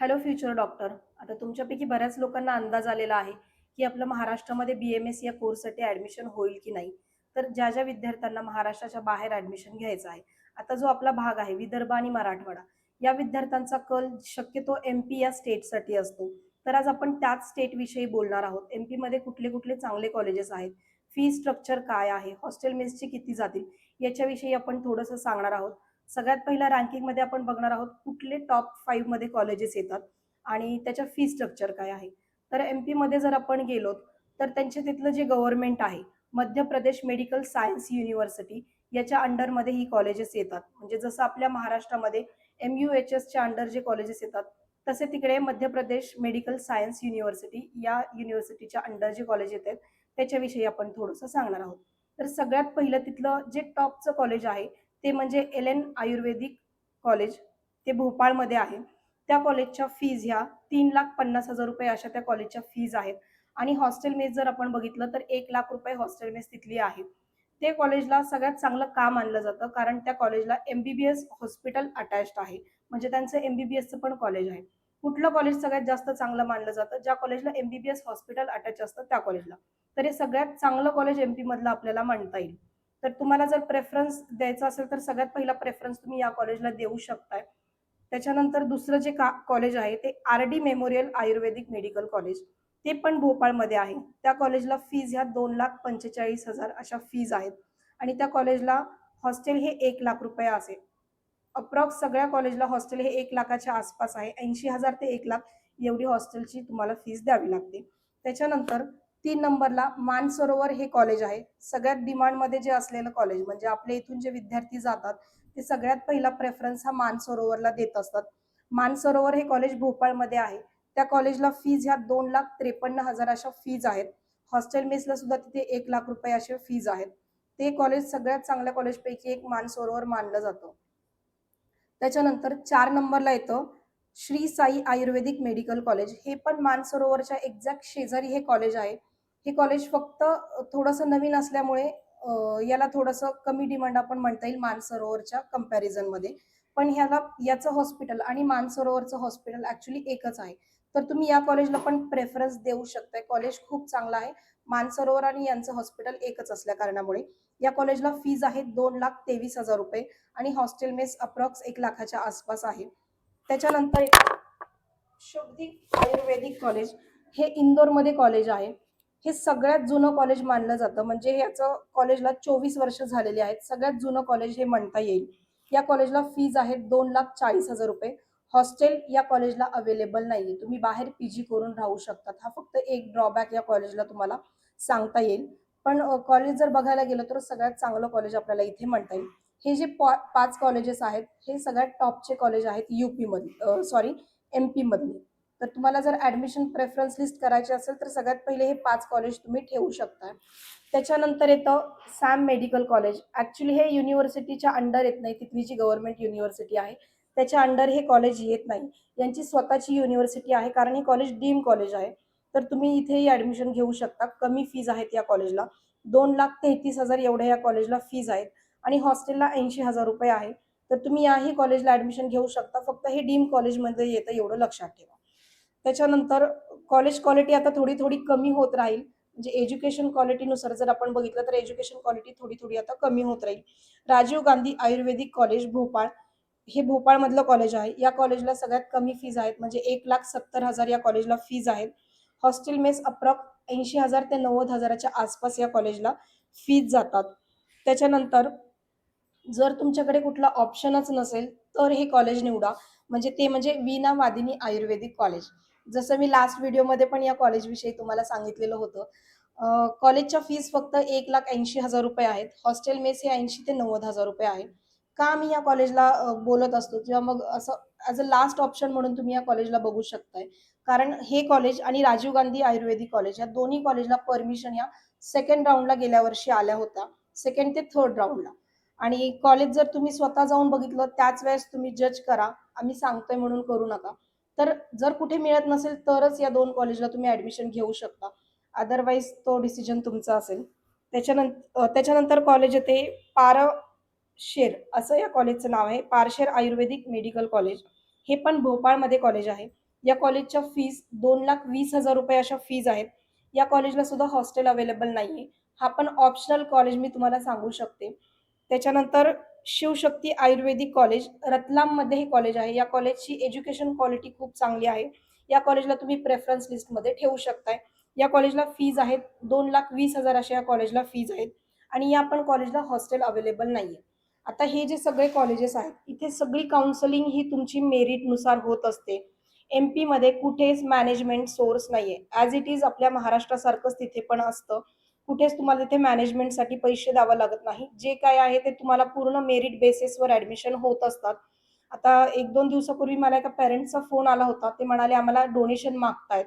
Hello future doctor आता तुमच्यापैकी बऱ्याच लोकांना अंदाज आलेला आहे की आपलं महाराष्ट्रामध्ये बी एम एस या कोर्ससाठी ॲडमिशन होईल की नाही. तर ज्या ज्या विद्यार्थ्यांना महाराष्ट्राच्या बाहेर ॲडमिशन घ्यायचं आहे आता जो आपला भाग आहे विदर्भ आणि मराठवाडा या विद्यार्थ्यांचा कल शक्यतो एम पी या स्टेटसाठी असतो. तर आज आपण त्याच स्टेटविषयी बोलणार आहोत. एम पीमध्ये कुठले कुठले चांगले कॉलेजेस आहेत? फी स्ट्रक्चर काय आहे? हॉस्टेल मेसचे किती जातील? याच्याविषयी आपण थोडंसं सांगणार आहोत. सगळ्यात पहिल्या रँकिंगमध्ये आपण बघणार आहोत कुठले टॉप फाईव्हमध्ये कॉलेजेस येतात आणि त्याच्या फी स्ट्रक्चर काय आहे. तर एम पीमध्ये जर आपण गेलो तर त्यांचे तिथलं जे गव्हर्नमेंट आहे Madhya Pradesh medical science university याच्या अंडरमध्ये ही कॉलेजेस येतात. म्हणजे जसं आपल्या महाराष्ट्रामध्ये एम यू एच एसच्या अंडर जे कॉलेजेस येतात तसे तिकडे Madhya Pradesh medical science university या युनिव्हर्सिटीच्या अंडर जे कॉलेज येतात त्याच्याविषयी आपण थोडंसं सांगणार आहोत. तर सगळ्यात पहिलं तिथलं जे टॉपचं कॉलेज आहे ते म्हणजे एल एन आयुर्वेदिक कॉलेज ते भोपाळमध्ये आहे. त्या कॉलेजच्या फीज ह्या तीन लाख पन्नास हजार रुपये अशा त्या कॉलेजच्या फीज आहेत. आणि हॉस्टेल मेस जर आपण बघितलं तर एक लाख रुपये हॉस्टेल मेस तिथली आहे. ते कॉलेजला सगळ्यात चांगलं का मानलं जातं कारण त्या कॉलेजला M B B S hospital attached आहे. म्हणजे त्यांचं एम बी बी एसचं पण कॉलेज आहे. कुठलं कॉलेज सगळ्यात जास्त चांगलं मानलं जातं? ज्या कॉलेजला M B B S hospital attach असतं त्या कॉलेजला. तर हे सगळ्यात चांगलं कॉलेज एम पीमधलं आपल्याला म्हणता येईल. तर तुम्हाला जर प्रेफरन्स द्यायचा असेल तर सगळ्यात पहिला प्रेफरन्स तुम्ही या कॉलेजला देऊ शकताय. त्याच्यानंतर दुसरं जे का कॉलेज आहे ते R D memorial ayurvedic medical college ते पण भोपाळमध्ये आहे. त्या कॉलेजला फीज ह्या दोन लाख पंचेचाळीस हजार अशा फीज आहेत. आणि त्या कॉलेजला हॉस्टेल हे एक लाख रुपये असेल अप्रॉक्स सगळ्या कॉलेजला हॉस्टेल हे एक लाखाच्या आसपास आहे. ऐंशी हजार ते एक लाख एवढी हॉस्टेलची तुम्हाला फीज द्यावी लागते. त्याच्यानंतर तीन नंबरला मानसरोवर हे कॉलेज आहे. सगळ्यात डिमांडमध्ये जे असलेलं कॉलेज म्हणजे आपल्या इथून जे विद्यार्थी जातात ते सगळ्यात पहिला प्रेफरन्स हा मानसरोवरला देत असतात. मानसरोवर हे कॉलेज भोपाळमध्ये आहे. त्या कॉलेजला फीज ह्या दोन लाख त्रेपन्न हजार अशा फीज आहेत. हॉस्टेल मेसला सुद्धा तिथे एक लाख रुपये असे फीज आहेत. ते कॉलेज सगळ्यात चांगल्या कॉलेजपैकी एक मानसरोवर मानलं जातं. त्याच्यानंतर चार नंबरला येतं Shri Sai ayurvedic medical college हे पण मानसरोवरच्या एक्झॅक्ट शेजारी हे कॉलेज आहे. हे कॉलेज फक्त थोडंसं नवीन असल्यामुळे याला थोडंसं कमी डिमांड आपण म्हणता येईल मानसरोवरच्या कम्पॅरिझनमध्ये पण ह्याला याचं हॉस्पिटल आणि मानसरोवरचं हॉस्पिटल ॲक्च्युली एकच आहे. तर तुम्ही या कॉलेजला पण प्रेफरन्स देऊ शकताय. कॉलेज खूप चांगलं आहे. मानसरोवर आणि यांचं हॉस्पिटल एकच असल्या कारणामुळे. या कॉलेजला फीज आहे दोन लाख तेवीस हजार रुपये आणि हॉस्टेल मेस अप्रॉक्स एक लाखाच्या आसपास आहे. त्याच्यानंतर शुभदीप आयुर्वेदिक कॉलेज हे इंदोरमध्ये कॉलेज आहे. हे सगळ्यात जुनं कॉलेज मानलं जातं. म्हणजे याचं कॉलेजला चोवीस वर्ष झालेली आहेत. सगळ्यात जुनं कॉलेज हे म्हणता येईल. या कॉलेजला फीज आहेत दोन लाख चाळीस हजार रुपये. हॉस्टेल या कॉलेजला अवेलेबल नाहीये. तुम्ही बाहेर पीजी करून राहू शकतात. हा फक्त एक ड्रॉबॅक या कॉलेजला तुम्हाला सांगता येईल. पण कॉलेज जर बघायला गेलं तर सगळ्यात चांगलं कॉलेज आपल्याला इथे म्हणता येईल. हे जे पाच कॉलेजेस आहेत हे सगळ्यात टॉपचे कॉलेज आहेत युपी मध्ये सॉरी एम पी मधले. तर तुम्हाला जर ऍडमिशन प्रेफरन्स लिस्ट करायची असेल तर सगळ्यात पहिले हे पाच कॉलेज तुम्ही ठेवू शकता. त्याच्यानंतर येतं सॅम मेडिकल कॉलेज ऍक्च्युली हे युनिव्हर्सिटीच्या अंडर येत नाही. तिथली जी गव्हर्नमेंट युनिव्हर्सिटी आहे त्याच्या अंडर हे कॉलेज येत नाही. यांची स्वतःची युनिव्हर्सिटी आहे कारण हे कॉलेज डीम कॉलेज आहे. तर तुम्ही इथेही ऍडमिशन घेऊ शकता. कमी फीज आहेत या कॉलेजला दोन लाख तेहतीस हजार एवढ्या या कॉलेजला फीज आहेत. आणि हॉस्टेलला ऐंशी हजार रुपये आहे. तर तुम्ही याही कॉलेजला ऍडमिशन घेऊ शकता. फक्त हे डीम कॉलेजमध्ये येतं एवढं लक्षात ठेवा. त्याच्यानंतर कॉलेज क्वालिटी आता थोडी थोडी कमी होत राहील. म्हणजे एज्युकेशन क्वालिटीनुसार जर आपण बघितलं तर एज्युकेशन क्वालिटी थोडी थोडी आता कमी होत राहील. Rajiv Gandhi ayurvedic college Bhopal. हे भोपाळमधलं कॉलेज आहे. या कॉलेजला सगळ्यात कमी फीज आहेत. म्हणजे एक लाख सत्तर हजार या कॉलेजला फीज आहेत. हॉस्टेल मेस अप्रॉक्स ऐंशी हजार ते नव्वद हजाराच्या आसपास या कॉलेजला फीज जातात. त्याच्यानंतर जर तुमच्याकडे कुठला ऑप्शनच नसेल तर हे कॉलेज निवडा. म्हणजे ते म्हणजे वीणा वादिनी आयुर्वेदिक कॉलेज जसं मी लास्ट व्हिडिओमध्ये पण या कॉलेजविषयी तुम्हाला सांगितलेलं होतं. कॉलेजच्या फीज फक्त एक लाख ऐंशी हजार रुपये आहेत. हॉस्टेल मेस हे ऐंशी ते नव्वद हजार रुपये आहे. का आम्ही या कॉलेजला बोलत असतो? किंवा मग असं ॲज अ लास्ट ऑप्शन म्हणून तुम्ही या कॉलेजला बघू शकताय. कारण हे कॉलेज आणि राजीव गांधी आयुर्वेदिक कॉलेज या दोन्ही कॉलेजला परमिशन या सेकंड राऊंडला गेल्या वर्षी आल्या होत्या. सेकंड ते थर्ड राऊंडला आणि कॉलेज जर तुम्ही स्वतः जाऊन बघितलं त्याच वेळेस तुम्ही जज करा. आम्ही सांगतोय म्हणून करू नका. तर जर कुठे मिळत नसेल तरच या दोन कॉलेजला तुम्ही ऍडमिशन घेऊ शकता. अदरवाईज तो डिसिजन तुमचा असेल. त्याच्यानंतर त्याच्यानंतर कॉलेज येते पारशेर असं या कॉलेजचं नाव आहे. पारशेर आयुर्वेदिक मेडिकल कॉलेज हे पण भोपाळमध्ये कॉलेज आहे. या कॉलेजच्या फीज दोन लाख वीस हजार रुपये अशा फीज आहेत. या कॉलेजला सुद्धा हॉस्टेल अवेलेबल नाही आहे हा पण ऑप्शनल कॉलेज मी तुम्हाला सांगू शकते. त्याच्यानंतर शिवशक्ती आयुर्वेदिक कॉलेज रतलाममध्ये हे कॉलेज आहे. या कॉलेजची एज्युकेशन क्वालिटी खूप चांगली आहे. या कॉलेजला तुम्ही प्रेफरन्स लिस्टमध्ये ठेवू शकताय. या कॉलेजला फीज आहेत दोन लाख वीस हजार अशा या कॉलेजला फीज आहेत. आणि या पण कॉलेजला हॉस्टेल अवेलेबल नाही आहे आता हे जे सगळे कॉलेजेस आहेत इथे सगळी काउन्सलिंग ही तुमची मेरिटनुसार होत असते. एम पीमध्ये कुठेच मॅनेजमेंट सोर्स नाही आहे ॲज इट इज आपल्या महाराष्ट्रासारखंच तिथे पण असतं. कुठेच तुम्हाला तिथे मॅनेजमेंटसाठी पैसे द्यावं लागत नाही. जे काय आहे ते तुम्हाला पूर्ण मेरिट बेसिसवर ॲडमिशन होत असतात. आता एक दोन दिवसापूर्वी मला एका पेरेंट्सचा फोन आला होता. ते म्हणाले आम्हाला डोनेशन मागतायत.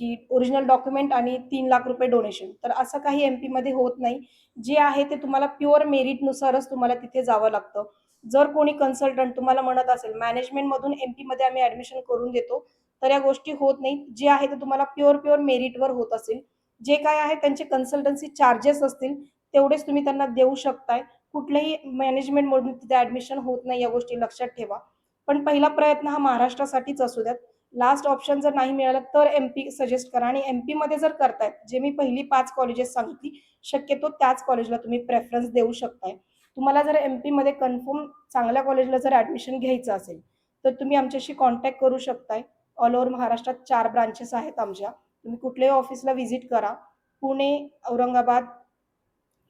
की ओरिजिनल डॉक्युमेंट आणि तीन लाख रुपये डोनेशन तर असं काही एम पीमध्ये होत नाही. जे आहे ते तुम्हाला प्युअर मेरिटनुसारच तुम्हाला तिथे जावं लागतं. जर कोणी कन्सल्टंट तुम्हाला म्हणत असेल मॅनेजमेंटमधून एम पीमध्ये आम्ही ॲडमिशन करून देतो तर या गोष्टी होत नाही जे आहे ते तुम्हाला प्युअर प्युअर मेरिटवर होत असेल. जे काय आहे त्यांचे कन्सल्टन्सी चार्जेस असतील तेवढेच तुम्ही त्यांना देऊ शकताय. कुठल्याही मॅनेजमेंटमधून तिथे ॲडमिशन होत नाही या गोष्टी लक्षात ठेवा. पण पहिला प्रयत्न हा महाराष्ट्रासाठीच असू द्यात. लास्ट ऑप्शन जर नाही मिळालं तर एम पी सजेस्ट करा आणि एम पीमध्ये जर करतायत जे मी पहिली पाच कॉलेजेस सांगितली शक्यतो त्याच कॉलेजला तुम्ही प्रेफरन्स देऊ शकताय. तुम्हाला जर एम पीमध्ये कन्फर्म चांगल्या कॉलेजला जर ॲडमिशन घ्यायचं असेल तर तुम्ही आमच्याशी कॉन्टॅक्ट करू शकताय. ऑल ओव्हर महाराष्ट्रात चार ब्रांचेस आहेत आमच्या. तुम्ही कुठल्याही ऑफिसला व्हिजिट करा. पुणे औरंगाबाद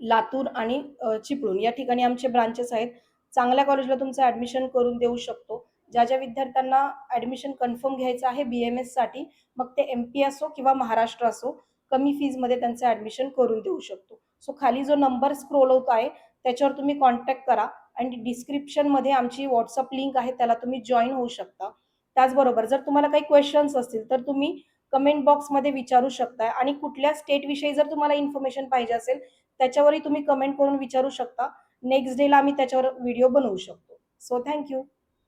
लातूर आणि चिपळूण या ठिकाणी आमचे ब्रांचेस आहेत. चांगल्या कॉलेजला तुमचं ॲडमिशन करून देऊ शकतो. ज्या ज्या विद्यार्थ्यांना ॲडमिशन कन्फर्म घ्यायचं आहे बी एम एससाठी मग ते एम पी असो किंवा महाराष्ट्र असो कमी फीजमध्ये त्यांचं ॲडमिशन करून देऊ शकतो. सो खाली जो नंबर स्क्रोल होत आहे त्याच्यावर तुम्ही कॉन्टॅक्ट करा आणि डिस्क्रिप्शनमध्ये आमची व्हॉट्सअप लिंक आहे त्याला तुम्ही जॉईन होऊ शकता. त्याचबरोबर जर तुम्हाला काही क्वेश्चन्स असतील तर तुम्ही कमेंट बॉक्समध्ये विचारू शकताय. आणि कुठल्या स्टेटविषयी जर तुम्हाला इन्फॉर्मेशन पाहिजे असेल त्याच्यावरही तुम्ही कमेंट करून विचारू शकता. नेक्स्ट डेला आम्ही त्याच्यावर व्हिडिओ बनवू शकतो. So thank you